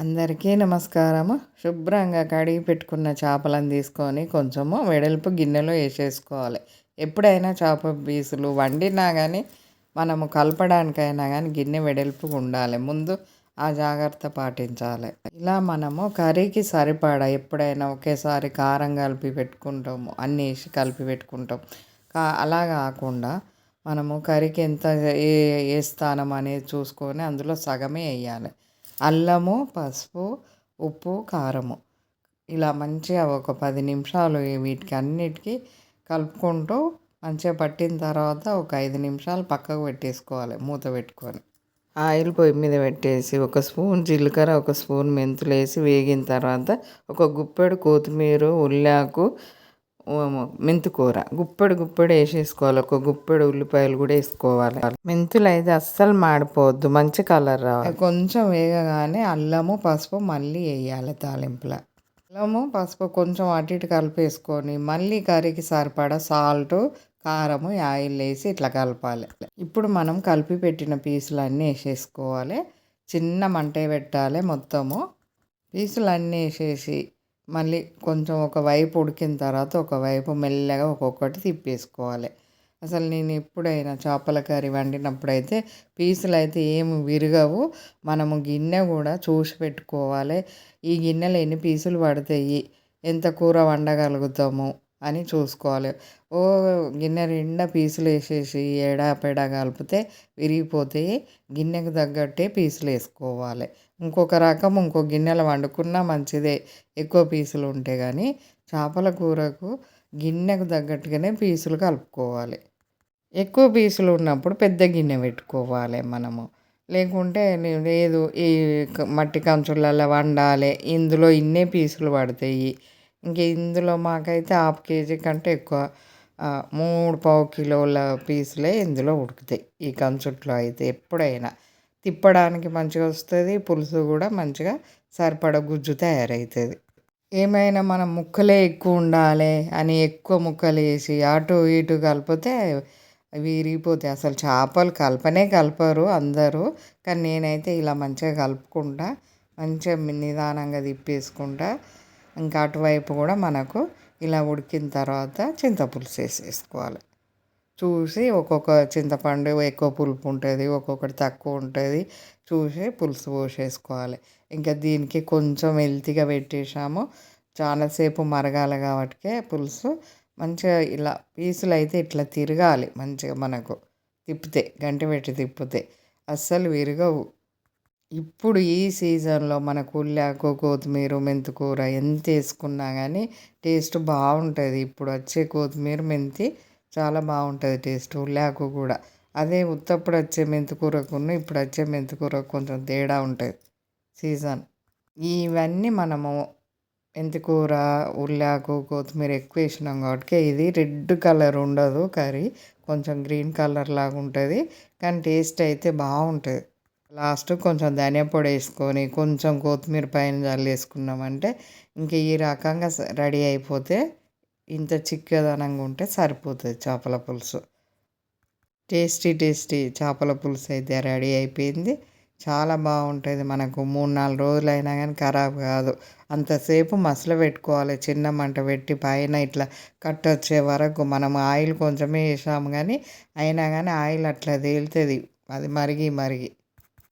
అందరికీ నమస్కారము. శుభ్రంగా కడిగి పెట్టుకున్న చేపలను తీసుకొని కొంచెము వెడల్పు గిన్నెలో వేసేసుకోవాలి. ఎప్పుడైనా చేప పీసులు వండినా కానీ మనము కలపడానికైనా కానీ గిన్నె వెడల్పు ఉండాలి. ముందు ఆ జాగ్రత్త పాటించాలి. ఇలా మనము కర్రీకి సరిపడా ఎప్పుడైనా ఒకేసారి కారం కలిపి పెట్టుకుంటాము. అన్నీ వేసి కలిపి పెట్టుకుంటాం కా అలా కాకుండా మనము కర్రీకి ఎంత ఏ వేస్తానం అనేది చూసుకొని అందులో సగమే వేయాలి. అల్లము పసుపు ఉప్పు కారము. ఇలా మంచిగా ఒక పది నిమిషాలు వీటికి అన్నిటికీ కలుపుకుంటూ మంచిగా పట్టిన తర్వాత ఒక ఐదు నిమిషాలు పక్కకు పెట్టేసుకోవాలి మూత పెట్టుకొని. ఆయిల్ పొయ్యి మీద పెట్టేసి ఒక స్పూన్ జీలకర్ర ఒక స్పూన్ మెంతులు వేసి వేగిన తర్వాత ఒక గుప్పెడు కొత్తిమీర ఉల్లాకు మెంతికూర గుప్పెడు గుప్పెడు వేసేసుకోవాలి. ఒక గుప్పెడు ఉల్లిపాయలు కూడా వేసుకోవాలి. మెంతులు అయితే అస్సలు మాడిపోవద్దు. మంచి కలర్ రావాలి. కొంచెం వేగగానే అల్లము పసుపు మళ్ళీ వేయాలి తాలింపులో. అల్లము పసుపు కొంచెం అటు ఇటు కలిపేసుకొని మళ్ళీ కర్రీకి సరిపడా సాల్ట్ కారము ఆయిల్ వేసి ఇట్లా కలపాలి. ఇప్పుడు మనం కలిపి పెట్టిన పీసులు అన్నీ వేసేసుకోవాలి. చిన్న మంట పెట్టాలి మొత్తము. పీసులు అన్నీ వేసేసి మళ్ళీ కొంచెం ఒక వైపు ఉడికిన తర్వాత ఒకవైపు మెల్లగా ఒక్కొక్కటి తిప్పేసుకోవాలి. అసలు నేను ఎప్పుడైనా చేపల కర్రీ వండినప్పుడైతే పీసులు అయితే ఏమి విరగవు. మనము గిన్నె కూడా చూసి పెట్టుకోవాలి. ఈ గిన్నెలో ఎన్ని పీసులు పడతాయి? ఎంత కూర వండగలుగుతాము? అని చూసుకోవాలి. ఓ గిన్నె నిండా పీసులు వేసేసి ఎడా పెడా కలిపితే విరిగిపోతాయి గిన్నెకు తగ్గట్టే పీసులు వేసుకోవాలి ఇంకొక రకం ఇంకో గిన్నెలు వండుకున్నా మంచిదే. ఎక్కువ పీసులు ఉంటే కానీ చేపల కూరకు గిన్నెకు తగ్గట్టుగానే పీసులు కలుపుకోవాలి. ఎక్కువ పీసులు ఉన్నప్పుడు పెద్ద గిన్నె పెట్టుకోవాలి మనము. లేకుంటే లేదు ఈ మట్టి కంచులలో వండాలి ఇందులో ఇన్నే పీసులు పడతాయి. ఇంక ఇందులో మాకైతే హాఫ్ కేజీ కంటే ఎక్కువ మూడు పావు కిలోల పీసులే ఇందులో ఉడుకుతాయి. ఈ కంచుట్లో అయితే ఎప్పుడైనా తిప్పడానికి మంచిగా వస్తుంది పులుసు కూడా మంచిగా సరిపడ గుజ్జు తయారవుతుంది ఏమైనా మనం ముక్కలే ఎక్కువ ఉండాలి అని ఎక్కువ ముక్కలు వేసి అటు ఇటు కలిపితే విరిగిపోతాయి. అసలు చేపలు కలపనే కలపరు అందరూ కానీ నేనైతే ఇలా మంచిగా కలుపుకుంటా మంచిగా నిదానంగా తిప్పేసుకుంటా. ఇంకా అటువైపు కూడా మనకు ఇలా ఉడికిన తర్వాత చింతపులుసు వేసేసుకోవాలి. చూసి ఒక్కొక్క చింతపండు ఎక్కువ పులుపు ఉంటుంది ఒక్కొక్కటి తక్కువ ఉంటుంది. చూసి పులుసు పోసేసుకోవాలి. ఇంకా దీనికి కొంచెం హెల్తీగా పెట్టేసాము చాలాసేపు మరగాలి కాబట్టి పులుసు మంచిగా ఇలా పీసులు అయితే ఇట్లా తిరగాలి మంచిగా మనకు తిప్పితే గంట పెట్టి తిప్పితే అస్సలు విరగవు. ఇప్పుడు ఈ సీజన్లో మనకు ఉల్లాకు కొత్తిమీర మెంతికూర ఎంత వేసుకున్నా కానీ టేస్ట్ బాగుంటుంది. ఇప్పుడు వచ్చే కొత్తిమీర మెంతి చాలా బాగుంటుంది టేస్ట్ ఉల్లాకు కూడా. అదే ఉత్తప్పుడు వచ్చే మెంతికూరకును ఇప్పుడు వచ్చే మెంతికూరకు కొంచెం తేడా ఉంటుంది సీజన్. ఇవన్నీ మనము మెంతికూర ఉల్లాకు కొత్తిమీర ఎక్కువ వేసినాం కాబట్టి ఇది రెడ్ కలర్ ఉండదు కర్రీ. కొంచెం గ్రీన్ కలర్ లాగా ఉంటుంది కానీ టేస్ట్ అయితే బాగుంటుంది. లాస్ట్ కొంచెం ధనియా పొడి వేసుకొని కొంచెం కొత్తిమీర పైన చల్లేసుకున్నామంటే ఇంక ఈ రకంగా రెడీ అయిపోతే ఇంత చిక్కదనంగా ఉంటే సరిపోతుంది చేపల పులుసు. టేస్టీ టేస్టీ చేపల పులుసు అయితే రెడీ అయిపోయింది. చాలా బాగుంటుంది మనకు. మూడు నాలుగు రోజులు అయినా కానీ ఖరాబ్ కాదు. అంతసేపు మసలు పెట్టుకోవాలి. చిన్న మంట పెట్టి పైన ఇట్లా కట్ వచ్చే వరకు మనం ఆయిల్ కొంచెమే వేసాము కానీ అయినా కానీ ఆయిల్ అట్లా తేలుతుంది. అది మరిగి మరిగి.